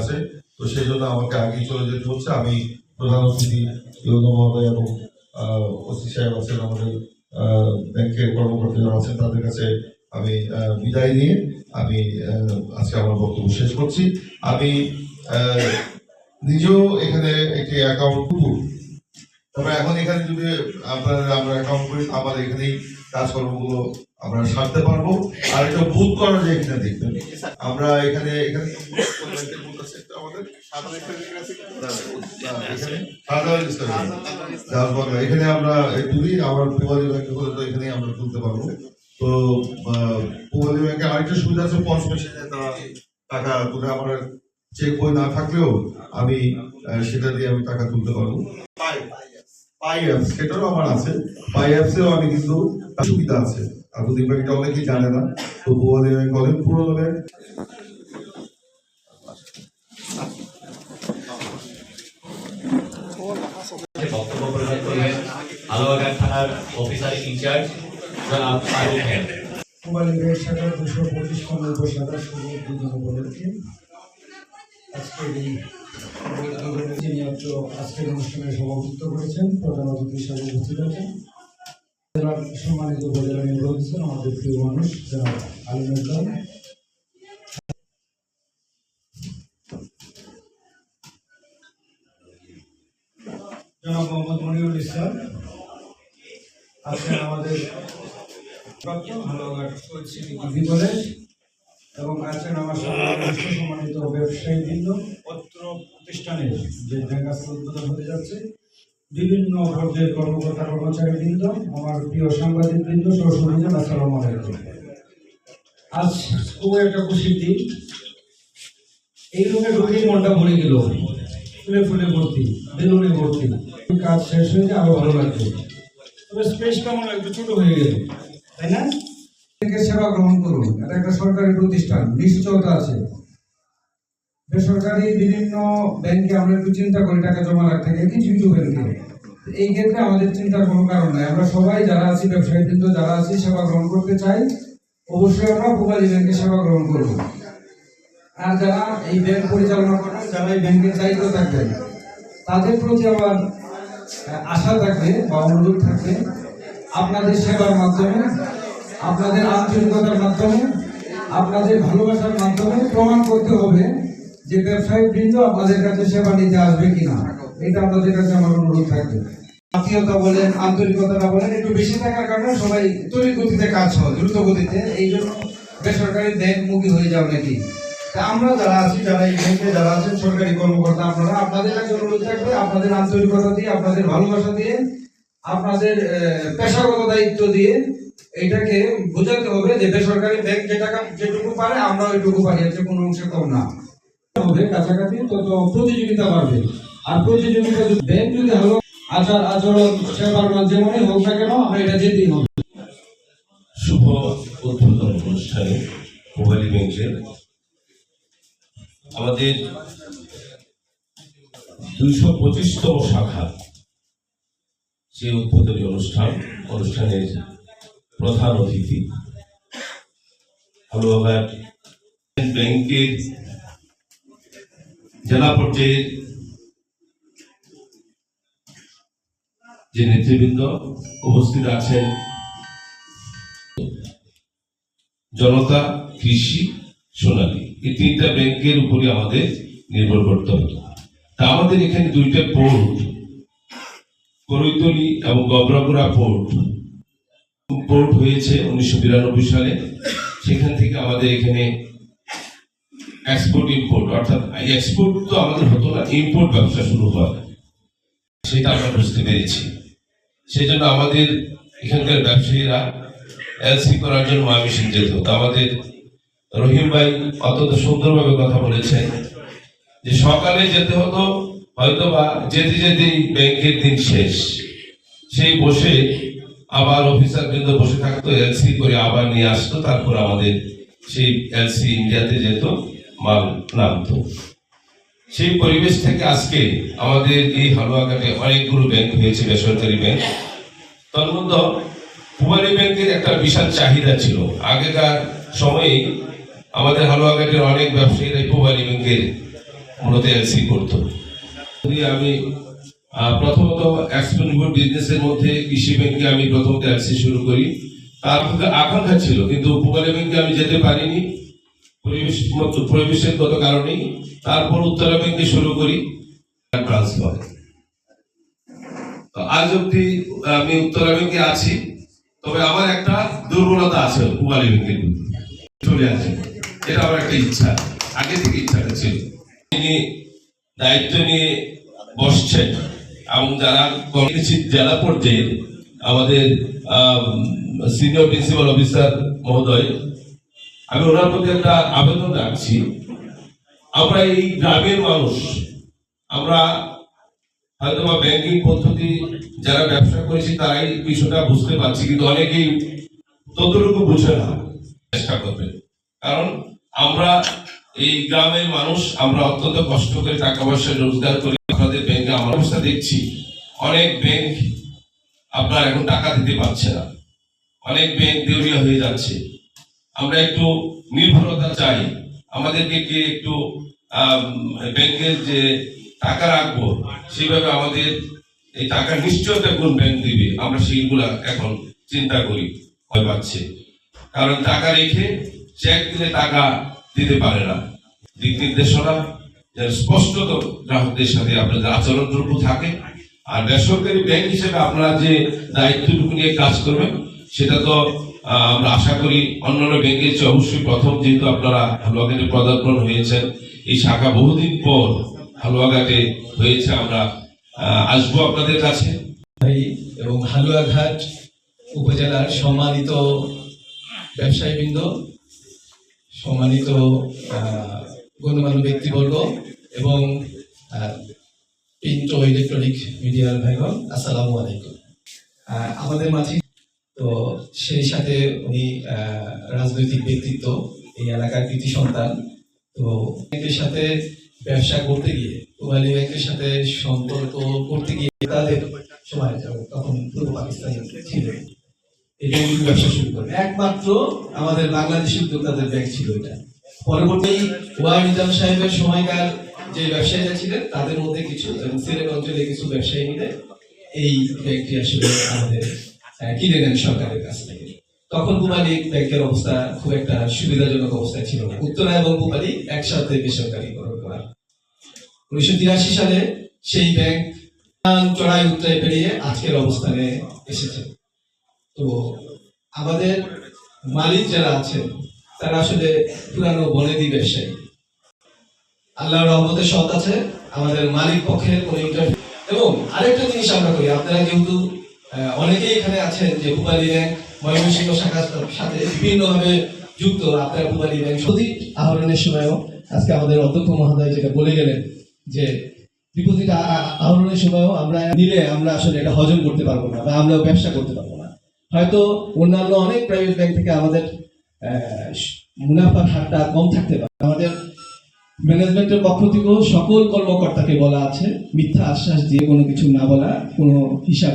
আছে তো সেই জন্য আমাকে আগেই চলে যেতে হচ্ছে। আমি প্রধান অতিথি ইউনো মহোদয় এবং ওসি সাহেব আছেন আমাদের ব্যাংকের কর্মকর্তা যারা আছেন তাদের কাছে আমি বিদায় নিয়ে আমি আজকে আমার বক্তব্য শেষ করছি। আমি নিজেও এখানে একটি অ্যাকাউন্ট খুলব। তবে এখন এখানে যদি আপনার আমরা অ্যাকাউন্ট করি আমার এখানেই কাজকর্মগুলো আমরা সারতে পারব। আর এটা বুথ করা যায় এখানে দেখবেন। আমরা এখানে এখানে বুথ আছে একটা আমাদের এখানে আমরা ব্যাংকে তো এখানেই আমরা তুলতে পারব। তো ব্যাংকে আরেকটা সুবিধা আছে, পঞ্চ মেশিনে টাকা তুলে আমার চেক বই না থাকলেও আমি সেটা দিয়ে আমি টাকা তুলতে পারব। পাই অ্যাপস সেটারও আমার আছে। পাই অ্যাপসেও আমি কিন্তু সুবিধা আছে। আধুনিক ব্যাংকটা অনেকেই জানে না, তো পুবালি ব্যাংক অনেক পুরোনো ব্যাংক। বক্তব্য প্রদান করবেন আলোয়াঘাট থানার অফিসার ইনচার্জ জনাব ফারুক শাখার দুশো পঁচিশ নম্বর উপশাখা উদ্বোধন উপলক্ষে আজকের অনুষ্ঠানে সভাপতিত্ব করেছেন প্রধান অতিথি হিসাবে উপস্থিত আছেন। সম্মানিত আমাদের প্রিয় মানুষ যারা আলিমের জনাব মোহাম্মদ মনিরুল ইসলাম। আছেন আমাদের ঐচ্ছিক ডিগ্রি কলেজ এবং আছেন আমার সর্বশ্রেষ্ঠ সম্মানিত ব্যবসায়ী বৃন্দ, পত্র প্রতিষ্ঠানের যে আজকে উদ্বোধন হতে যাচ্ছে, বিভিন্ন পর্যায়ের কর্মকর্তা কর্মচারী বৃন্দ, আমার প্রিয় সাংবাদিক বৃন্দ সরস্বতীজন আসসালামু আলাইকুম। আজ খুব একটা খুশির দিন। এই রুমে ঢুকেই মনটা ভরে গেল। ফুলে ফুলে ভর্তি, বেলুনে ভর্তি। কাজ শেষ হয়ে যায় আরও ভালো লাগবে। তবে স্পেসটা মনে হয় একটু ছোট হয়ে গেল তাই না? সেবা গ্রহণ করুন এটা একটা সরকারি প্রতিষ্ঠান নিশ্চয়তা আছে। বেসরকারি বিভিন্ন ব্যাংকে আমরা একটু চিন্তা করি টাকা জমা রাখতে গিয়ে কিছু কিছু ব্যাংকে। এই ক্ষেত্রে আমাদের চিন্তার কোনো কারণ নাই আমরা সবাই যারা আছি ব্যবসায়ী বৃন্দ যারা আছি সেবা গ্রহণ করতে চাই। অবশ্যই আমরা ভোগালী ব্যাংকে সেবা গ্রহণ করব। আর যারা এই ব্যাংক পরিচালনা করেন যারা এই ব্যাংকের দায়িত্ব থাকবেন তাদের প্রতি আহ, আশা থাকবে বা অনুরোধ থাকবে, আপনাদের সেবার মাধ্যমে, আপনাদের আন্তরিকতার মাধ্যমে, আপনাদের ভালোবাসার মাধ্যমে প্রমাণ করতে হবে যে ব্যবসায়িক বৃন্দ আপনাদের কাছে সেবা নিতে আসবে কিনা। এটা আপনাদের কাছে আমার অনুরোধ থাকবে। আত্মীয়তা বলেন, আন্তরিকতাটা বলেন, একটু বেশি থাকার কারণে সবাই তৈরি গতিতে কাজ হয় দ্রুত গতিতে এই জন্য বেসরকারি ব্যাংক মুখী হয়ে যাও নাকি? আমরা যারা আছি যারা এই ব্যাংকে যারা আছেন সরকারি কর্মকর্তা আপনারা আপনাদের কাছে অনুরোধ থাকবে আপনাদের আন্তরিকতা দিয়ে আপনাদের ভালোবাসা দিয়ে আপনাদের পেশাগত দায়িত্ব দিয়ে এটাকে বোঝাতে হবে যে বেসরকারি ব্যাংক যে টাকা যেটুকু পারে আমরা ওইটুকু পারি এর কোনো অংশে কম না। হবে কাছাকাছি তত প্রতিযোগিতা বাড়বে। আর প্রতিযোগিতা যদি ব্যাংক যদি ভালো আচার আচরণ সেবার মাধ্যমে হোক না কেন আমরা এটা যেতেই হবে। শুভ উদ্বোধন অনুষ্ঠানে মোবাইল ব্যাংকের আমাদের দুইশো পঁচিশতম শাখা, সেই উদ্বোধনী অনুষ্ঠান, অনুষ্ঠানের প্রধান অতিথি হালুয়াঘাট ব্যাংকের জেলা পর্যায়ে যে নেতৃবৃন্দ উপস্থিত আছেন, জনতা, কৃষি সোনালী। এই তিনটা ব্যাংকের উপরে আমাদের নির্ভর করতে হতো তা আমাদের এখানে দুইটা পোর্ট করৈতলি এবং গবরাগুড়া পোর্ট পোর্ট হয়েছে উনিশশো বিরানব্বই সালে। সেখান থেকে আমাদের এখানে এক্সপোর্ট ইম্পোর্ট অর্থাৎ এক্সপোর্ট তো আমাদের হতো না ইম্পোর্ট ব্যবসা শুরু হয়। সেটা আমরা বুঝতে পেরেছি। সেই জন্য আমাদের এখানকার ব্যবসায়ীরা এলসি করার জন্য ময়মনসিংহ যেত আমাদের রহিম ভাই অত্যন্ত সুন্দরভাবে কথা বলেছেন যে সকালে যেতে হতো হয়তো বা যেতে যেতেই ব্যাংকের দিন শেষ। সেই বসে আবার অফিসার বৃন্দ বসে থাকতো এলসি করে আবার নিয়ে আসতো, তারপর আমাদের সেই এলসি ইন্ডিয়াতে যেত, মাল নামতো। সেই পরিবেশ থেকে আজকে আমাদের এই হালুয়াঘাটে অনেকগুলো ব্যাংক হয়েছে, বেসরকারি ব্যাংক। তার মধ্যে কুমারী ব্যাংকের একটা বিশাল চাহিদা ছিল। আগেকার সময়ে আমাদের হালুয়াঘাটের অনেক ব্যবসায়ীরা কুমারী ব্যাংকের মূলত এলসি করতো। আমি প্রথমত এক্সপেন্ডিবল বিজনেসের মধ্যে কৃষি ব্যাংকে আমি প্রথমত এলসি শুরু করি। তার আকাঙ্ক্ষা ছিল, কিন্তু উপকারী ব্যাংকে আমি যেতে পারিনি। পরিবেশ গত কারণেই। তারপর উত্তরা ব্যাংকে শুরু করি ট্রান্সফার। আজ অব্দি আমি উত্তরা ব্যাংকে আছি, তবে আমার একটা দুর্বলতা আছে পুবালি ব্যাংকের চলে আসে। এটা আমার একটা ইচ্ছা। আগে থেকে ইচ্ছাটা ছিল। তিনি দায়িত্ব নিয়ে বসছেন এবং যারা জেলা পর্যায়ে আমাদের সিনিয়র প্রিন্সিপাল অফিসার মহোদয়, আমি ওনার প্রতি একটা আবেদন রাখছি। আমরা এই গ্রামের মানুষ, আমরা হয়তো বা ব্যাংকিং পদ্ধতি যারা ব্যবসা করেছি, তারাই বিষয়টা বুঝতে পারছি, কিন্তু অনেকেই ততটুকু বুঝে না। চেষ্টা করবে। কারণ এই গ্রামের মানুষ আমরা অত্যন্ত কষ্ট করে টাকা পয়সা রোজগার করি। আপনাদের ব্যাংকে আমরা অবস্থা দেখছি। অনেক ব্যাংক আপনার এখন টাকা দিতে পারছে না। অনেক ব্যাংক দেউলিয়া হয়ে যাচ্ছে। আমরা একটু নির্ভরতা চাই। আমাদেরকে কি একটু ব্যাংকের যে টাকা রাখব, সেইভাবে আমাদের এই টাকার নিশ্চয়তা কোন ব্যাংক দিবে, আমরা সেইগুলা এখন চিন্তা করি। ভয় পাচ্ছে। কারণ টাকা রেখে চেক দিলে টাকা দিতে পারে না। দিক নির্দেশনা যেন স্পষ্টত গ্রাহকদের সাথে আপনাদের আচরণ দ্রব্য থাকে। আর বেসরকারি ব্যাংক হিসেবে আপনারা যে দায়িত্বটুকু নিয়ে কাজ করবেন, সেটা তো আমরা আশা করি অন্যান্য ব্যাংকের চেয়ে অবশ্যই প্রথম যেহেতু আপনারা হালুয়াঘাটে পদার্পণ হয়েছেন, এই শাখা বহুদিন পর হালুয়াঘাটে হয়েছে। আমরা আসব আপনাদের কাছে। এবং হালুয়াঘাট উপজেলার সম্মানিত ব্যবসায়ীবৃন্দ সম্মানিত গণ্যমান্য ব্যক্তিবর্গ এবং প্রিন্ট ইলেকট্রনিক মিডিয়ার ভাইগণ, আসসালামু আলাইকুম। আমাদের মাঝে তো সেই সাথে উনি রাজনৈতিক ব্যক্তিত্ব, এই এলাকার কৃতি সন্তান। তো ব্যাংকের সাথে ব্যবসা করতে গিয়ে ওয়ালি ব্যাংকের সাথে সম্পর্ক করতে গিয়ে তাদের সময় তখন পূর্ব পাকিস্তান ছিল উনি ব্যবসা শুরু করেন একমাত্র আমাদের বাংলাদেশি উদ্যোক্তাদের ব্যাংক ছিল এটা। পরবর্তী নিজাম সাহেবের সময়কার যে ব্যবসায়ীরা ছিলেন, তাদের মধ্যে কিছু এবং সিলেট অঞ্চলে কিছু ব্যবসায়ী মিলে এই ব্যাংকটি আসলে আমাদের কিনে নেন সরকারের কাছ থেকে। তখন পুবালি ব্যাংকের অবস্থা খুব একটা সুবিধাজনক অবস্থায় ছিল না। উত্তরা এবং পুবালি একসাথে বেসরকারিকরণ করা। উনিশশো তিরাশি সালে সেই ব্যাংক চড়াই উত্তরায় পেরিয়ে আজকের অবস্থানে এসেছে। তো আমাদের মালিক যারা আছেন, তারা আসলে পুরানো বনেদি ব্যবসায়ী। আল্লাহর রহমতে সৎ আছে, আমাদের মালিক পক্ষের কোনো ইন্টারভিউ এবং আরেকটা জিনিস আমরা করি, আপনারা যেহেতু অনেকেই এখানে আছেন যে ভূপালী ব্যাংক, ময়মনসিংহ শাখার সাথে বিভিন্নভাবে যুক্ত, আপনারা ভূপালী ব্যাংক সদি আহরণের সময়ও আজকে আমাদের অধ্যক্ষ মহোদয় যেটা বলে গেলেন যে আ- আহরণের সময়ও আমরা নিলে আমরা আসলে এটা হজম করতে পারব না বা আমরা ব্যবসা করতে পারব না। হয়তো অন্যান্য অনেক প্রাইভেট ব্যাংক থেকে আমাদের মুনাফার হারটা কম থাকতে পারে। আমাদের ম্যানেজমেন্টের পক্ষ থেকেও সকল কর্মকর্তাকে বলা আছে, মিথ্যা আশ্বাস দিয়ে কোনো কিছু না বলা, কোনো হিসাব